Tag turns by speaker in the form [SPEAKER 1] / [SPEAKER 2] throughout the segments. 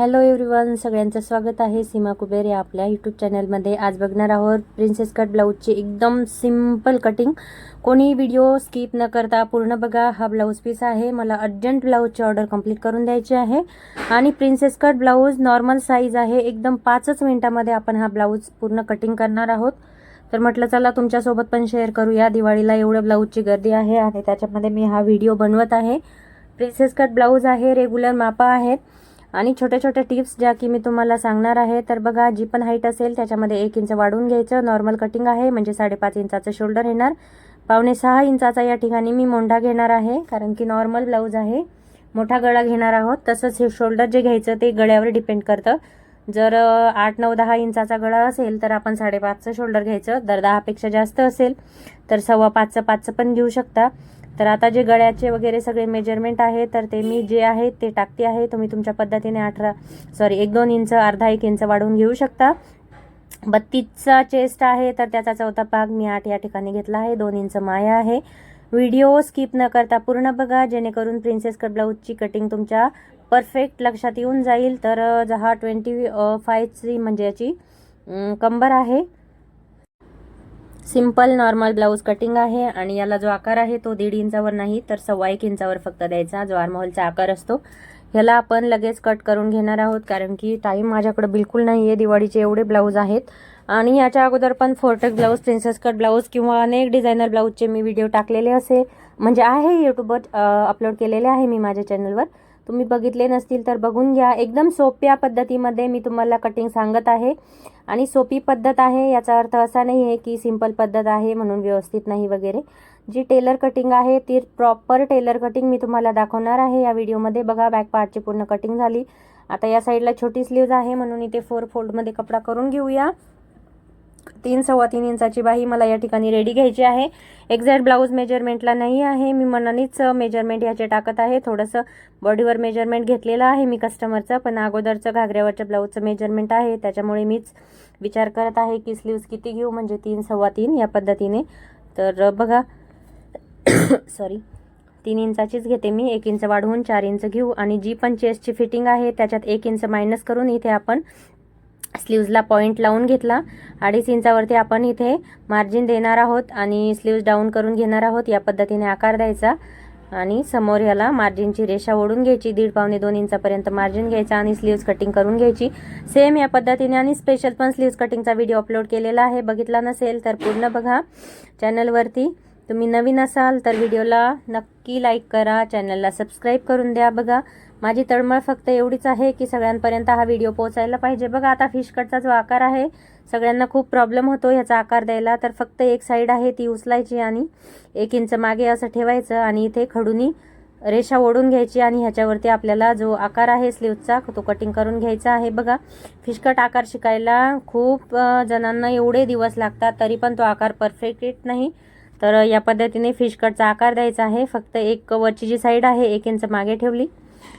[SPEAKER 1] Hello everyone सगळ्यांचं स्वागत आहे सीमा कुबेर या आपल्या यूट्यूब चॅनलमध्ये आज बघणार आहोत प्रिन्सेस कट ब्लाऊजची एकदम सिंपल कटिंग कोणी व्हिडिओ स्किप न करता पूर्ण बघा. हा ब्लाऊज पीस आहे. मला अर्जंट ब्लाऊजची ऑर्डर कंप्लीट करून द्यायची आहे. आणि princess cut blouse normal size आहे. एकदम पाचच मिनिटामध्ये आपण हा ब्लाऊज पूर्ण कटिंग करणार आहोत. तर म्हटलं चला तुमच्यासोबत पण शेअर करूया दिवाळीला एवढं ब्लाऊजची गर्दी आहे आणि त्याच्यामध्ये मी हा व्हिडिओ बनवत आहे. प्रिन्सेस कट ब्लाऊज आहे. रेग्युलर मापा आहेत. आणि छोट्या छोट्या टिप्स ज्या की मी तुम्हाला सांगणार आहे तर बघा जी पण हाईट असेल त्याच्यामध्ये एक इंच वाढवून घ्यायचं. नॉर्मल कटिंग आहे म्हणजे साडेपाच इंचाचं शोल्डर येणार. पावणे सहा इंचाचा या ठिकाणी मी मोंढा घेणार आहे कारण की नॉर्मल ब्लाऊज आहे. मोठा गळा घेणार आहोत. तसंच हे शोल्डर जे घ्यायचं ते गळ्यावर डिपेंड करतं. जर आठ नऊ दहा इंचाचा गळा असेल तर आपण साडेपाचचं शोल्डर घ्यायचं. दर दहापेक्षा जास्त असेल तर सव्वा पाचचं पाचचं पण घेऊ शकता. तर आता जे गळ्याचे वगैरे सगळे मेजरमेंट आहे तर ते मी जे आहे ते टाकते आहे. तुम्ही तुमच्या पद्धतीने अठरा सॉरी एक दोन इंच अर्धा एक इंच वाढवून घेऊ शकता. बत्तीसचा चेस्ट आहे तर त्याचा चौथा भाग मी आठ या ठिकाणी घेतला आहे. दोन इंच माया आहे. व्हिडिओ स्किप न करता पूर्ण बघा जेणेकरून प्रिन्सेस कट ब्लाऊजची कटिंग तुमच्या परफेक्ट लक्षात येऊन जाईल. तर अ, हा ट्वेंटी फायची म्हणजे याची कंबर आहे. सिंपल नॉर्मल ब्लाऊज कटिंग आहे आणि याला जो आकार आहे तो दीड इंचावर नाही तर सव्वा एक इंचावर फक्त द्यायचा. जो आर्महोलचा आकार असतो ह्याला आपण लगेच कट करून घेणार आहोत कारण की टाईम माझ्याकडे बिलकुल नाही आहे दिवाळीचे एवढे ब्लाऊज आहेत आणि याच्या अगोदर पण फोर्टेक ब्लाऊज प्रिन्सेस कट ब्लाऊज किंवा अनेक डिझायनर ब्लाऊजचे मी व्हिडिओ टाकलेले असे म्हणजे आहे यूट्यूबवर अपलोड केलेले आहे मी माझ्या चॅनलवर तुम्ही बघितले नसतील तर बघून घ्या. एकदम सोप्या पद्धतीमध्ये मी तुम्हाला कटिंग सांगत आहे. आणि सोपी पद्धत आहे याचा अर्थ असा नाही आहे की सिंपल पद्धत आहे म्हणून व्यवस्थित नाही वगैरे. जी टेलर कटिंग आहे ती प्रॉपर टेलर कटिंग मी तुम्हाला दाखवणार आहे. या व्हिडिओमध्ये बघा बॅक पार्टची पूर्ण कटिंग झाली. आता या साईडला छोटी स्लीव्ज आहे म्हणून इथे फोर फोल्डमध्ये कपडा करून घेऊया. तीन सव्वा तीन इंचाची बाही मला या ठिकाणी रेडी घ्यायची आहे. एक्झॅक्ट ब्लाऊज मेजरमेंटला नाही आहे. मी मनानेच मेजरमेंट याचे टाकत आहे. थोडंसं बॉडीवर मेजरमेंट घेतलेलं आहे मी कस्टमरचं पण अगोदरचं घागऱ्यावरच्या ब्लाऊजचं मेजरमेंट आहे. त्याच्यामुळे मीच विचार करत आहे की स्लीव्स किती घेऊ? म्हणजे तीन सव्वा तीन या पद्धतीने. तर बघा. सॉरी तीन इंचाचीच घेते मी. एक इंच वाढवून चार इंच घेऊ. आणि जी पण चेस्टची फिटिंग आहे त्याच्यात एक इंच मायनस करून इथे आपण स्लीव्जला पॉईंट लावून घेतला. अडीच इंचावरती आपण इथे मार्जिन देणार आहोत आणि स्लीव्ज डाऊन करून घेणार आहोत. या पद्धतीने आकार द्यायचा आणि समोर ह्याला मार्जिनची रेषा ओढून घ्यायची. दीड पावणे दोन इंचापर्यंत मार्जिन घ्यायचा आणि स्लीव्ज कटिंग करून घ्यायची. सेम या पद्धतीने आणि स्पेशल पण स्लीव्ज कटिंगचा व्हिडिओ अपलोड केलेला आहे. बघितला नसेल तर पूर्ण बघा. चॅनलवरती तुम्ही नवीन असाल तर व्हिडिओला नक्की लाईक करा. चॅनलला सबस्क्राईब करून द्या बघा. माझी तळमळ फक्त एवढीच आहे की सगळ्यांपर्यंत हा व्हिडिओ पोहोचायला पाहिजे. बघा आता फिश कटचा जो आकार आहे सगळ्यांना खूप प्रॉब्लेम होतो ह्याचा आकार द्यायला. तर फक्त एक साईड आहे ती उचलायची आणि एक इंच मागे असं ठेवायचं आणि इथे खडूनी रेषा ओढून घ्यायची आणि ह्याच्यावरती आपल्याला जो आकार आहे स्लीवचा तो कटिंग करून घ्यायचा आहे. बघा फिशकट आकार शिकायला खूप जणांना एवढे दिवस लागतात तरी पण तो आकार परफेक्ट येत नाही. तर या पद्धतीने फिशकटचा आकार द्यायचा आहे. फक्त एक वरची जी साईड आहे एक इंच मागे ठेवली.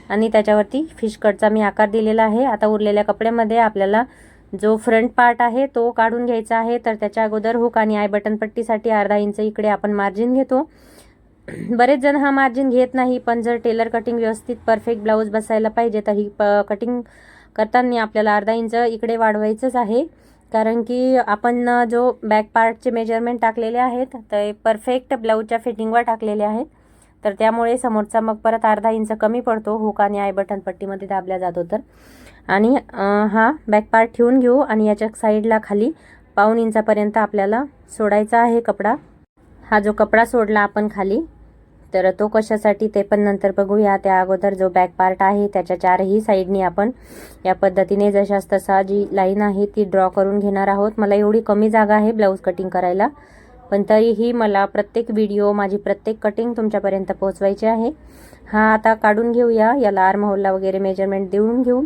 [SPEAKER 1] आणि त्याच्यावरती फिश कटचा मी आकार दिलेला आहे. आता उरलेल्या कपड्यामध्ये आपल्याला जो फ्रंट पार्ट आहे तो काढून घ्यायचा आहे. तर त्याच्या अगोदर हुक आणि आय बटन पट्टीसाठी अर्धा इंच इकडे आपण मार्जिन घेतो. बरेच जण हा मार्जिन घेत नाही पण जर टेलर कटिंग व्यवस्थित परफेक्ट ब्लाऊज बसायला पाहिजे तर ही प कटिंग करताना आपल्याला अर्धा इंच इकडे वाढवायचंच आहे. कारण की आपण जो बॅक पार्टचे मेजरमेंट टाकलेले आहेत ते परफेक्ट ब्लाऊजच्या फिटिंगवर टाकलेले आहेत. तर त्यामुळे समोरचा मग परत अर्धा इंच कमी पडतो. हुक आणि आय बटन पट्टीमध्ये दाबल्या जातो तर. आणि हा बॅक पार्ट ठेवून घेऊ आणि याच्या साईडला खाली पाऊन इंचापर्यंत आपल्याला सोडायचा आहे कपडा. हा जो कपडा सोडला आपण खाली तर तो कशासाठी ते पण नंतर बघूया. त्या अगोदर जो बॅक पार्ट आहे त्याच्या चारही साईडनी आपण या पद्धतीने जशास तसा जी लाईन आहे ती ड्रॉ करून घेणार आहोत. मला एवढी कमी जागा आहे ब्लाऊज कटिंग करायला. पण तरीही मला प्रत्येक व्हिडिओ माझी प्रत्येक कटिंग तुमच्यापर्यंत पोहोचवायची आहे. हा आता काढून घेऊया. याला आर्म वगैरे मेजरमेंट देऊन घेऊ.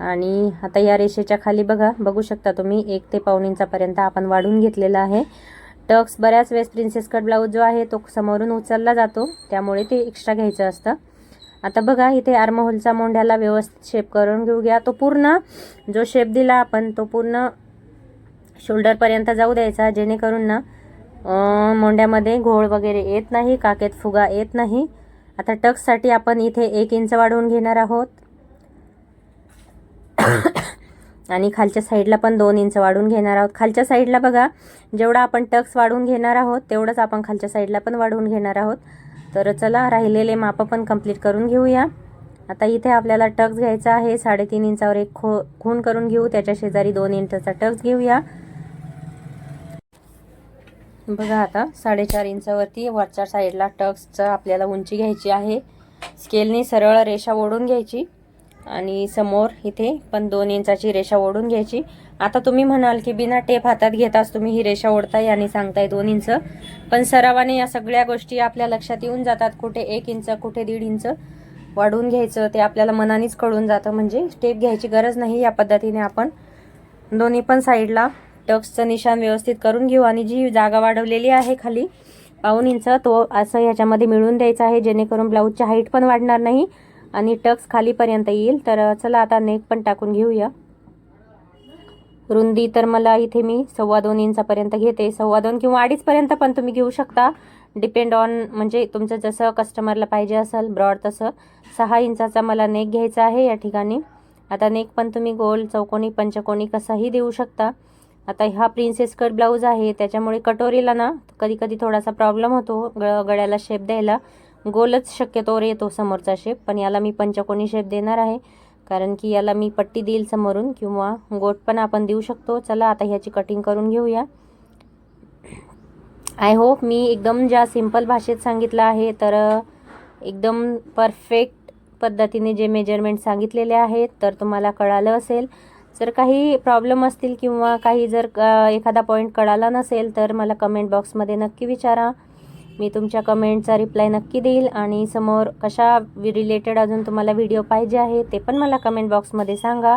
[SPEAKER 1] आणि आता या रेषेच्या खाली बघा. बघू शकता तुम्ही एक ते पाऊन इंचापर्यंत आपण वाढून घेतलेला आहे. टक्स बऱ्याच वेळेस प्रिन्सेस कट ब्लाऊज जो आहे तो समोरून उचलला जातो. त्यामुळे ते एक्स्ट्रा घ्यायचं असतं. आता बघा इथे आर्महोलचा मोंढ्याला व्यवस्थित शेप करून घेऊ घ्या. तो पूर्ण जो शेप दिला आपण तो पूर्ण शोल्डरपर्यंत जाऊ द्यायचा. जेणेकरून ना मोंड्यामध्ये घोळ वगैरे येत नाही काकेत फुगा येत नाही. आता टक्ससाठी आपण इथे एक इंच वाढवून घेणार आहोत. आणि खालच्या साईडला पण दोन इंच वाढून घेणार आहोत. खालच्या साईडला बघा जेवढा आपण टक्स वाढवून घेणार आहोत तेवढंच आपण खालच्या साईडला पण वाढवून घेणार आहोत. तर चला राहिलेले माप पण कंप्लीट करून घेऊया. आता इथे आपल्याला टक्स घ्यायचा आहे. साडेतीन इंचावर एक खो खून करून घेऊ. त्याच्या शेजारी दोन इंचाचा टक्स घेऊया. बघा आता साडेचार इंचावरती वरच्या साईडला टक्सचं आपल्याला उंची घ्यायची आहे. स्केलने सरळ रेषा ओढून घ्यायची. आणि समोर इथे पण दोन इंचाची रेषा ओढून घ्यायची. आता तुम्ही म्हणाल की बिना टेप हातात घेताच तुम्ही ही रेषा ओढताय आणि सांगताय दोन इंच. पण सरावाने या सगळ्या गोष्टी आपल्या लक्षात येऊन जातात. कुठे एक इंच कुठे दीड इंच वाढवून घ्यायचं ते आपल्याला मनानेच कळून जातं. म्हणजे टेप घ्यायची गरज नाही या पद्धतीने आपण. दोन्ही पण साईडला टक्सचं निशाण व्यवस्थित करून घेऊ आणि जी जागा वाढवलेली आहे खाली पाऊन इंच तो असं ह्याच्यामध्ये मिळून द्यायचा आहे जेणेकरून ब्लाऊजची हाईट पण वाढणार नाही आणि टक्स खालीपर्यंत येईल. तर चला आता नेक पण टाकून घेऊया. रुंदी तर मला इथे मी सव्वा दोन इंचापर्यंत घेते. सव्वा दोन किंवा अडीचपर्यंत पण तुम्ही घेऊ शकता. डिपेंड ऑन म्हणजे तुमचं जसं कस्टमरला पाहिजे असेल ब्रॉड तसं. सहा इंचाचा मला नेक घ्यायचा आहे या ठिकाणी. आता नेक पण तुम्ही गोल चौकोनी पंचकोनी कसाही देऊ शकता. आता हा प्रिन्सेस कट ब्लाऊज आहे त्याच्यामुळे कटोरीला ना कधी कधी थोडासा प्रॉब्लेम होतो ग गळ्याला शेप द्यायला. गोलच शक्यतोवर येतो समोरचा शेप पण याला मी पंचकोनी शेप देणार आहे. कारण की याला मी पट्टी देईल समोरून किंवा गोट पण आपण देऊ शकतो. चला आता ह्याची कटिंग करून घेऊया. आय होप मी एकदम ज्या सिंपल भाषेत सांगितलं आहे तर एकदम परफेक्ट पद्धतीने जे मेजरमेंट सांगितलेले आहेत तर तुम्हाला कळालं असेल. जर काही प्रॉब्लेम असतील किंवा काही जर एखादा पॉईंट कळाला नसेल तर मला कमेंट बॉक्समध्ये नक्की विचारा. मी तुमच्या कमेंटचा रिप्लाय नक्की देईल आणि समोर कशा रिलेटेड अजून तुम्हाला व्हिडिओ पाहिजे आहे ते पण मला कमेंट बॉक्समध्ये सांगा.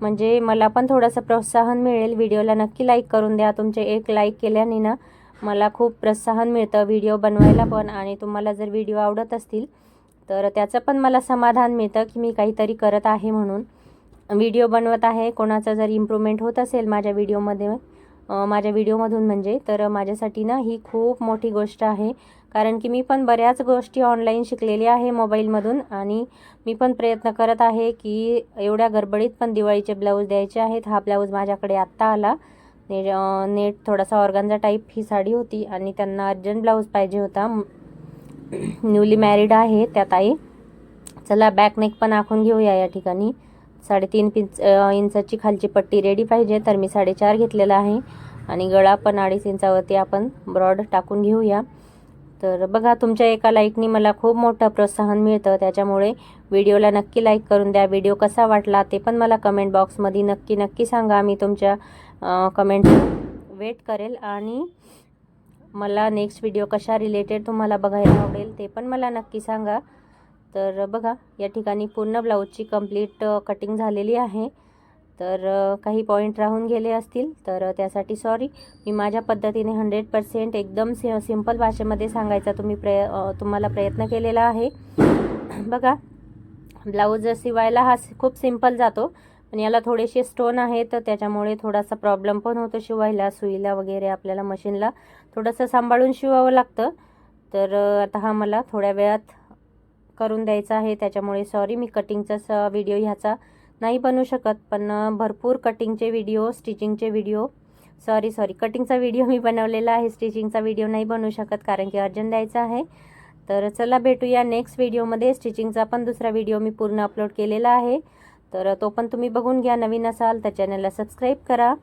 [SPEAKER 1] म्हणजे मला पण थोडंसं प्रोत्साहन मिळेल. व्हिडिओला नक्की लाईक करून द्या. तुमचे एक लाईक केल्याने ना मला खूप प्रोत्साहन मिळतं व्हिडिओ बनवायला पण आणि तुम्हाला जर व्हिडिओ आवडत असतील तर त्याचं पण मला समाधान मिळतं की मी काहीतरी करत आहे म्हणून. व्हिडिओ बनवत आहे. कोणाचा जर इम्प्रूव्हमेंट होत असेल माझ्या व्हिडिओमध्ये माझ्या व्हिडिओमधून म्हणजे तर माझ्यासाठी ना ही खूप मोठी गोष्ट आहे. कारण की मी पण बऱ्याच गोष्टी ऑनलाईन शिकलेली आहे मोबाईलमधून आणि मी पण प्रयत्न करत आहे की एवढ्या गडबडीत पण दिवाळीचे ब्लाऊज द्यायचे आहेत. हा ब्लाऊज माझ्याकडे आत्ता आला. ने नेट थोडासा ऑर्गांजा टाईप ही साडी होती आणि त्यांना अर्जंट ब्लाऊज पाहिजे होता. न्यूली मॅरिड आहे त्या ताई. चला बॅकनेक पण आखून घेऊया या ठिकाणी. साडेतीन पिंच इंचाची खालची पट्टी रेडी पाहिजे. तर मी साडेचार घेतलेला आहे. आणि गळा पण अडीच इंचावरती आपण ब्रॉड टाकून घेऊया. तर बघा तुमच्या एका लाईकनी मला खूप मोठं प्रोत्साहन मिळतं. त्याच्यामुळे व्हिडिओला नक्की लाईक करून द्या. व्हिडिओ कसा वाटला ते पण मला कमेंट बॉक्समध्ये नक्की नक्की सांगा. मी तुमच्या कमेंट वेट करेल. आणि मला नेक्स्ट व्हिडिओ कशा रिलेटेड तुम्हाला बघायला आवडेल ते पण मला नक्की सांगा. तर बघा या ठिकाणी पूर्ण ब्लाऊजची कंप्लीट कटिंग झालेली आहे. तर काही पॉईंट राहून गेले असतील तर त्यासाठी सॉरी मी माझ्या पद्धतीने हंड्रेड पर्सेंट एकदम सि सिंपल भाषेमध्ये सांगायचा तुम्ही प्रय तुम्हाला प्रयत्न केलेला आहे. बघा ब्लाऊज शिवायला हा खूप सिंपल जातो पण याला थोडेसे स्टोन आहेत तर त्याच्यामुळे थोडासा प्रॉब्लेम पण होतो शिवायला सुईला वगैरे आपल्याला मशीनला थोडंसं सांभाळून शिवावं लागतं. तर आता हा मला थोड्या वेळात करून द्यायचा आहे. त्याच्यामुळे सॉरी मी कटिंगचा व्हिडिओ ह्याचा नाही बनवू शकत पण भरपूर कटिंगचे व्हिडिओ स्टिचिंगचे व्हिडिओ सॉरी सॉरी कटिंगचा व्हिडिओ मी बनवलेला आहे. स्टिचिंगचा व्हिडिओ नाही बनवू शकत कारण की अर्जंट द्यायचा आहे. तर चला भेटूया नेक्स्ट व्हिडिओमध्ये स्टिचिंगचा पण दुसरा व्हिडिओ मी पूर्ण अपलोड केलेला आहे. तर तो पण तुम्ही बघून घ्या. नवीन असाल तर चॅनलला सबस्क्राईब करा.